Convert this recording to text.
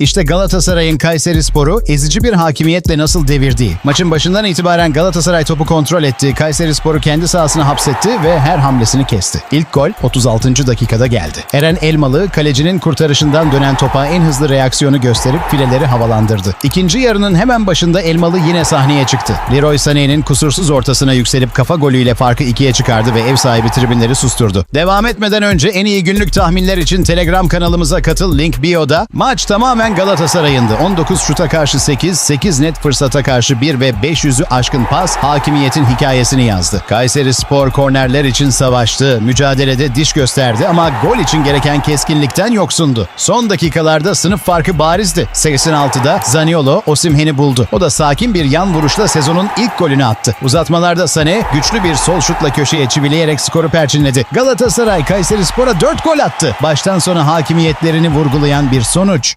İşte Galatasaray'ın Kayseri Sporu ezici bir hakimiyetle nasıl devirdiği. Maçın başından itibaren Galatasaray topu kontrol etti. Kayseri Sporu kendi sahasına hapsetti ve her hamlesini kesti. İlk gol 36. dakikada geldi. Eren Elmalı kalecinin kurtarışından dönen topa en hızlı reaksiyonu gösterip fileleri havalandırdı. İkinci yarının hemen başında Elmalı yine sahneye çıktı. Leroy Sané'nin kusursuz ortasına yükselip kafa golüyle farkı ikiye çıkardı ve ev sahibi tribünleri susturdu. Devam etmeden önce en iyi günlük tahminler için Telegram kanalımıza katıl. Link bio'da. Maç tamamen Galatasaray'ındı. 19 şuta karşı 8, 8 net fırsata karşı 1 ve 500'ü aşkın pas hakimiyetin hikayesini yazdı. Kayseri Spor kornerler için savaştı. Mücadelede diş gösterdi ama gol için gereken keskinlikten yoksundu. Son dakikalarda sınıf farkı barizdi. 86'da Zaniolo Osimhen'i buldu. O da sakin bir yan vuruşla sezonun ilk golünü attı. Uzatmalarda Sané güçlü bir sol şutla köşeye çivileyerek skoru perçinledi. Galatasaray Kayseri Spor'a 4 gol attı. Baştan sona hakimiyetlerini vurgulayan bir sonuç.